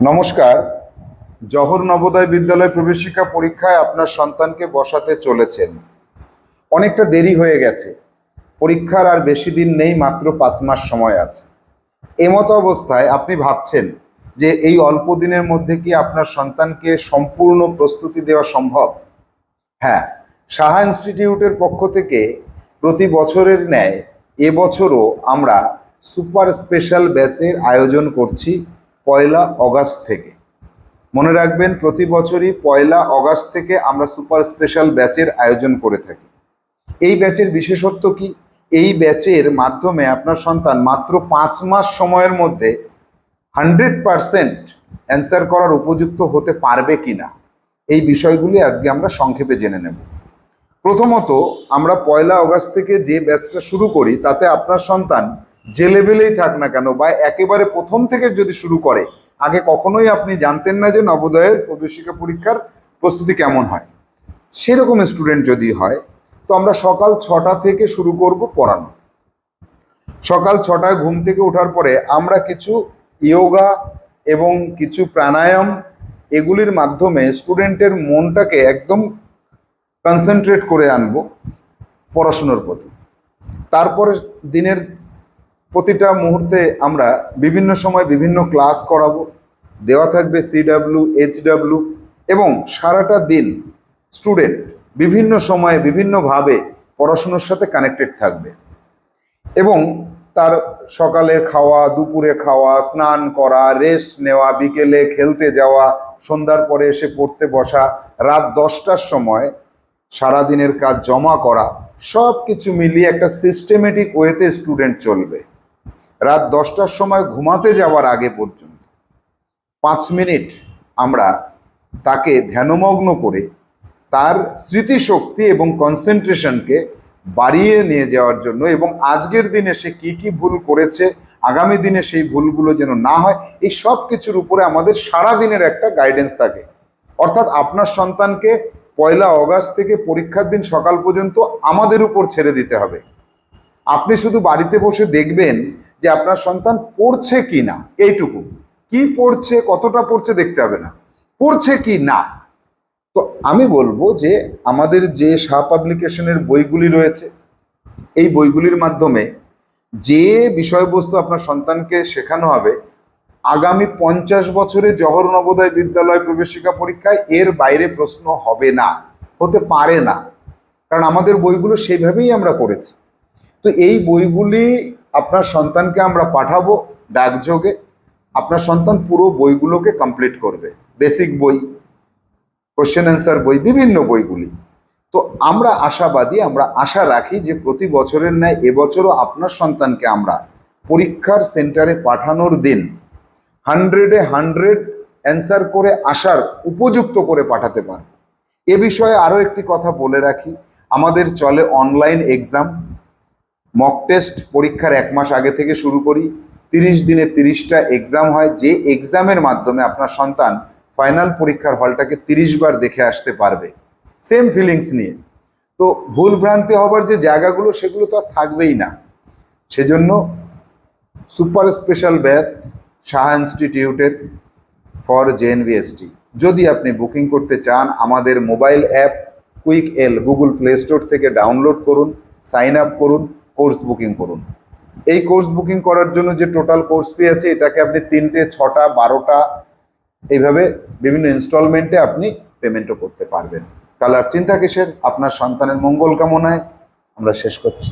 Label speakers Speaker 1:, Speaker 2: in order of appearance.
Speaker 1: নমস্কার। জহর নবোদয় বিদ্যালয় প্রবেশিকা পরীক্ষায় আপনার সন্তানকে বসাতে চলেছেন। অনেকটা দেরি হয়ে গেছে। পরীক্ষার আর বেশি দিন নেই, মাত্র পাঁচ মাস সময় আছে। এমতো অবস্থায় আপনি ভাবছেন যে এই অল্প দিনের মধ্যে কি আপনার সন্তানকে সম্পূর্ণ প্রস্তুতি দেওয়া সম্ভব? হ্যাঁ সাহা ইনস্টিটিউটের পক্ষ থেকে প্রতি বছরের ন্যায় এবছরও আমরা সুপার স্পেশাল ব্যাচের আয়োজন করছি। পয়লা অগাস্ট থেকে। মনে রাখবেন, প্রতি বছরই পয়লা অগাস্ট থেকে আমরা সুপার স্পেশাল ব্যাচের আয়োজন করে থাকি। এই ব্যাচের বিশেষত্ব কি? এই ব্যাচের মাধ্যমে আপনার সন্তান মাত্র পাঁচ মাস সময়ের মধ্যে হান্ড্রেড পারসেন্ট অ্যান্সার করার উপযুক্ত হতে পারবে কিনা, এই বিষয়গুলি আজকে আমরা সংক্ষেপে জেনে নেব। প্রথমত, আমরা পয়লা অগাস্ট থেকে যে ব্যাচটা শুরু করি, তাতে আপনার সন্তান যে লেভেলেই থাক না কেন বা একেবারে প্রথম থেকে যদি শুরু করে, আগে কখনোই আপনি জানতেন না যে নবোদয়ের প্রবেশিকা পরীক্ষার প্রস্তুতি কেমন হয়। সেরকম স্টুডেন্ট যদি হয়, তো আমরা সকাল ছটা থেকে শুরু করব পড়ানো। সকাল ছটায় ঘুম থেকে ওঠার পরে আমরা কিছু ইয়োগা এবং কিছু প্রাণায়াম এগুলির মাধ্যমে স্টুডেন্টের মনটাকে একদম কনসেন্ট্রেট করে আনব পড়াশুনোর প্রতি। তারপরে দিনের প্রতিটা মুহূর্তে আমরা বিভিন্ন সময় বিভিন্ন ক্লাস করাবো। দেওয়া থাকবে সিডাব্লিউ এইচডাব্লিউ এবং সারাটা দিন স্টুডেন্ট বিভিন্ন সময়ে বিভিন্নভাবে পড়াশুনোর সাথে কানেক্টেড থাকবে। এবং তার সকালে খাওয়া, দুপুরে খাওয়া, স্নান করা রেস্ট নেওয়া, বিকেলে খেলতে যাওয়া, সন্ধ্যার পরে এসে পড়তে বসা, রাত দশটার সময় সারাদিনের কাজ জমা করা সব কিছু মিলিয়ে একটা সিস্টেমেটিক ওয়েতে স্টুডেন্ট চলবে। রাত দশটার সময় ঘুমাতে যাওয়ার আগে পর্যন্ত পাঁচ মিনিট আমরা তাকে ধ্যানমগ্ন করে তার স্মৃতিশক্তি এবং কনসেন্ট্রেশনকে বাড়িয়ে নিয়ে যাওয়ার জন্য এবং আজকের দিনে সে কি কি ভুল করেছে, আগামী দিনে সেই ভুলগুলো যেন না হয়, এই সব কিছুর উপরে আমাদের সারা দিনের একটা গাইডেন্স থাকে। অর্থাৎ আপনার সন্তানকে পয়লা অগাস্ট থেকে পরীক্ষার দিন সকাল পর্যন্ত আমাদের উপর ছেড়ে দিতে হবে। আপনি শুধু বাড়িতে বসে দেখবেন যে আপনার সন্তান পড়ছে কি না, এইটুকু। কি পড়ছে, কতটা পড়ছে দেখতে হবে না। পড়ছে কি না। তো আমি বলব যে আমাদের যে শাহ পাবলিকেশনের বইগুলি রয়েছে, এই বইগুলির মাধ্যমে যে বিষয়বস্তু আপনার সন্তানকে শেখানো হবে, আগামী পঞ্চাশ বছরে জহর নবোদয় বিদ্যালয় প্রবেশিকা পরীক্ষায় এর বাইরে প্রশ্ন হবে না, হতে পারে না। কারণ আমাদের বইগুলো সেইভাবেই আমরা করেছি তো এই বইগুলি আপনার সন্তানকে আমরা পাঠাবো ডাকযোগে। আপনার সন্তান পুরো বইগুলোকে কমপ্লিট করবে। বেসিক বই কোশ্চেন অ্যান্সার বই, বিভিন্ন বইগুলি। তো আমরা আশাবাদী, আমরা আশা রাখি যে প্রতি বছরের ন্যায় এবছরও আপনার সন্তানকে আমরা পরীক্ষার সেন্টারে পাঠানোর দিন হান্ড্রেডে হান্ড্রেড অ্যান্সার করে আসার উপযুক্ত করে পাঠাতে পারব। এ বিষয়ে আরও একটি কথা বলে রাখি। আমাদের চলে অনলাইন এক্সাম মক টেস্ট পরীক্ষার এক মাস আগে থেকে শুরু করি। তিরিশ দিনে তিরিশটা এক্সাম হয়। যে এক্সামের মাধ্যমে আপনার সন্তান ফাইনাল পরীক্ষার হলটাকে তিরিশ বার দেখে আসতে পারবে। সেম ফিলিংস নিয়ে। তো ভুল ভ্রান্তি হবার যে জায়গাগুলো, সেগুলো তো আর থাকবেই না। সেজন্য সুপার স্পেশাল ব্যাচ সাহা ইনস্টিটিউটের ফর জেএনভিএসটি যদি আপনি বুকিং করতে চান, আমাদের mobile app quick L, Google Play Store থেকে ডাউনলোড করুন, সাইন আপ করুন কোর্স বুকিং করুন। এই কোর্স বুকিং করার জন্য যে টোটাল কোর্স ফি আছে, এটাকে আপনি তিনটে, ছটা, বারোটা, এইভাবে বিভিন্ন ইনস্টলমেন্টে আপনি পেমেন্টও করতে পারবেন। তাহলে আর চিন্তা কিসের? আপনার সন্তানের মঙ্গল কামনায় আমরা শেষ করছি।